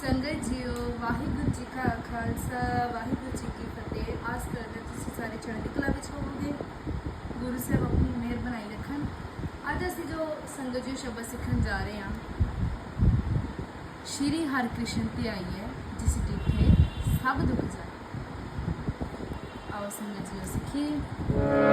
ਸੰਗਤ ਜੀਓ, ਵਾਹਿਗੁਰੂ ਜੀ ਕਾ ਖਾਲਸਾ, ਵਾਹਿਗੁਰੂ ਜੀ ਕੀ ਫਤਿਹ। ਆਸ ਕਰਦੇ ਤੁਸੀਂ ਸਾਰੇ ਚੜ੍ਹਦੀ ਕਲਾ ਵਿੱਚ ਹੋਵੋਗੇ। ਗੁਰੂ ਸਾਹਿਬ ਆਪਣੀ ਮਿਹਰ ਬਣਾਈ ਰੱਖਣ। ਅੱਜ ਅਸੀਂ ਜੋ ਸੰਗਤ ਜੀ ਸ਼ਬਦ ਸਿੱਖਣ ਜਾ ਰਹੇ ਹਾਂ, ਸ਼੍ਰੀ ਹਰਿਕ੍ਰਿਸ਼ਨ ਤੇ ਆਈ ਹੈ, ਜਿਸ ਡਿਠੇ ਸਭ ਦੁੱਖ ਜਾਏ। ਆਓ ਸੰਗਤ ਜੀ ਸਿੱਖੀਏ।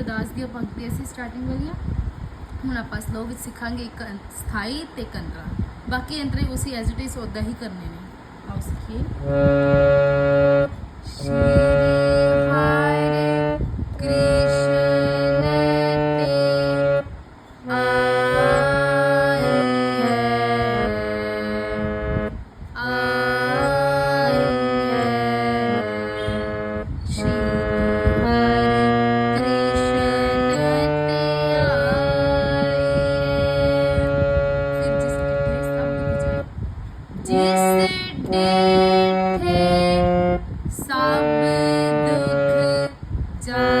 ਅਰਦਾਸ ਦੀਆਂ ਪੰਕਤੀਆਂ ਸੀ ਸਟਾਰਟਿੰਗ ਵਾਲੀਆਂ ਹੁਣ ਆਪਾਂ ਸਲੋ ਵਿੱਚ ਸਿੱਖਾਂਗੇ ਇੱਕ ਸਥਾਈ ਤੇ ਕੰਤਰਾ ਬਾਕੀ ਅੰਤਰੇ ਉਸੇ ਐਜ਼ ਇਟ ਇਜ਼ ਉਦਾਂ ਹੀ ਕਰਨੇ ਨੇ। ਆਓ ਸਿੱਖੀਏ। ਸਭ ਦੁੱਖ ਜਾਏ।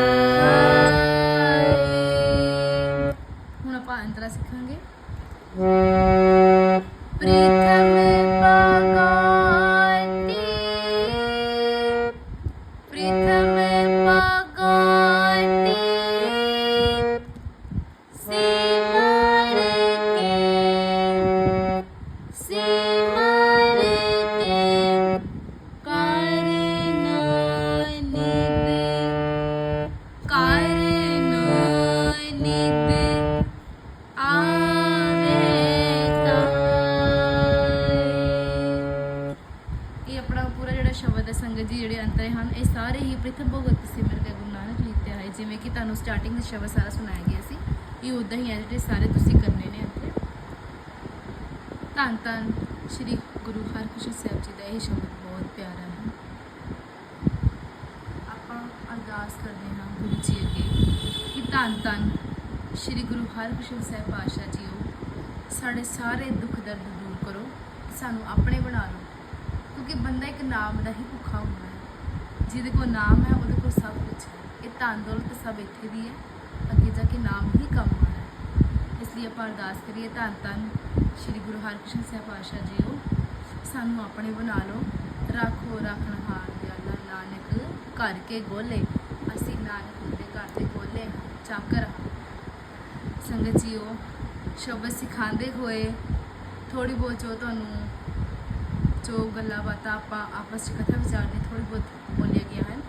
ਹੁਣ ਆਪਾਂ ਅੰਤਰਾ ਸਿੱਖਾਂਗੇ। ਪ੍ਰੀਤਮ ਭਗਵਤੀ ਪ੍ਰੀਤਮ ਭਗਵਤੀ ਸਿਮਰ ਆਪਣਾ ਪੂਰਾ ਜਿਹੜਾ ਸ਼ਬਦ ਹੈ, ਸੰਗਤ ਜੀ ਜਿਹੜੇ ਅੰਤਰੇ ਹਨ, ਇਹ ਸਾਰੇ ਹੀ ਪ੍ਰਿਥਮ ਭਗਵਤ ਸਿਮਰ ਦੇ ਗੁਰੂ ਨਾਨਕ ਲਿਖਿਆ ਹੈ। ਜਿਵੇਂ ਕਿ ਤੁਹਾਨੂੰ ਸਟਾਰਟਿੰਗ ਦੇ ਸ਼ਬਦ ਸਾਰਾ ਸੁਣਾਇਆ ਗਿਆ ਸੀ ਇਹ ਉਦਾਂ ਹੀ ਹੈ ਜਿਹੜੇ ਸਾਰੇ ਤੁਸੀਂ ਕਰਨੇ ਨੇ ਅੰਤਰੇ ਧੰਨ ਧੰਨ ਸ਼੍ਰੀ ਗੁਰੂ ਹਰਕ੍ਰਿਸ਼ਨ ਸਾਹਿਬ ਜੀ ਦਾ ਇਹ ਸ਼ਬਦ ਬਹੁਤ ਪਿਆਰਾ ਹੈ। ਆਪਾਂ ਅਰਦਾਸ ਕਰਦੇ ਹਾਂ ਗੁਰੂ ਜੀ ਅੱਗੇ ਕਿ ਧੰਨ ਧੰਨ ਸ਼੍ਰੀ ਗੁਰੂ ਹਰਕ੍ਰਿਸ਼ਨ ਸਾਹਿਬ ਪਾਤਸ਼ਾਹ ਜੀਓ, ਸਾਡੇ ਸਾਰੇ ਦੁੱਖ ਦਰਦ ਦੂਰ ਕਰੋ, ਸਾਨੂੰ ਆਪਣੇ ਬਣਾ ਲਓ। ਕਿਉਂਕਿ ਬੰਦਾ ਇੱਕ ਨਾਮ ਦਾ ਹੀ ਭੁੱਖਾ ਹੁੰਦਾ ਹੈ। ਜਿਹਦੇ ਕੋਲ ਨਾਮ ਹੈ ਉਹਦੇ ਕੋਲ ਸਭ ਕੁਝ ਹੈ। ਇਹ ਧਨ ਦੌਲਤ ਸਭ ਇੱਥੇ ਦੀ ਹੈ। ਅੱਗੇ ਜਾ ਕੇ ਨਾਮ ਹੀ ਕੰਮ ਆਉਣਾ ਹੈ। ਇਸ ਲਈ ਆਪਾਂ ਅਰਦਾਸ ਕਰੀਏ ਧੰਨ ਧੰਨ ਸ੍ਰੀ ਗੁਰੂ ਹਰਕ੍ਰਿਸ਼ਨ ਸਾਹਿਬ ਪਾਤਸ਼ਾਹ ਜੀ ਉਹ ਸਾਨੂੰ ਆਪਣੇ ਬਣਾ ਲਓ। ਰੱਖੋ ਰੱਖਣਹਾਰ ਦਿਆਲਾ ਨਾਨਕ ਘਰ ਕੇ ਗੋਲੇ। ਅਸੀਂ ਨਾਨਕ ਦੇ ਘਰ ਦੇ ਗੋਲੇ ਹਾਂ, ਚਾਕਰ। ਹਾਂ। ਸੰਗਤ ਜੀਓ ਸ਼ਬਦ ਸਿਖਾਉਂਦੇ ਹੋਏ ਥੋੜੀ ਬਹੁਤ ਜੋ ਤੁਹਾਨੂੰ ਜੋ ਗੱਲਾਂ ਬਾਤਾਂ ਆਪਾਂ ਆਪਸ ਵਿੱਚ ਕਥਾ ਵਿਚਾਰਦੇ ਥੋੜੀ ਬਹੁਤ ਬੋਲੀਆਂ ਗਈਆਂ ਹਨ।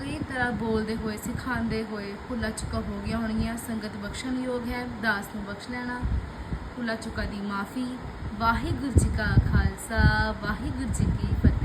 ਕਈ ਤਰ੍ਹਾਂ ਬੋਲਦੇ ਹੋਏ, ਸਿਖਾਉਂਦੇ ਹੋਏ ਭੁੱਲਾ ਚੁੱਕਾ ਹੋ ਗਿਆ ਹੋਣਗੀਆਂ। ਸੰਗਤ ਬਖਸ਼ਣ ਯੋਗ ਹੈ, ਦਾਸ ਨੂੰ ਬਖਸ਼ ਲੈਣਾ। ਭੁੱਲਾ ਚੁੱਕਾ ਦੀ ਮਾਫੀ। ਵਾਹਿਗੁਰੂ ਜੀ ਕਾ ਖਾਲਸਾ, ਵਾਹਿਗੁਰੂ ਜੀ ਕੀ ਫਤਿਹ।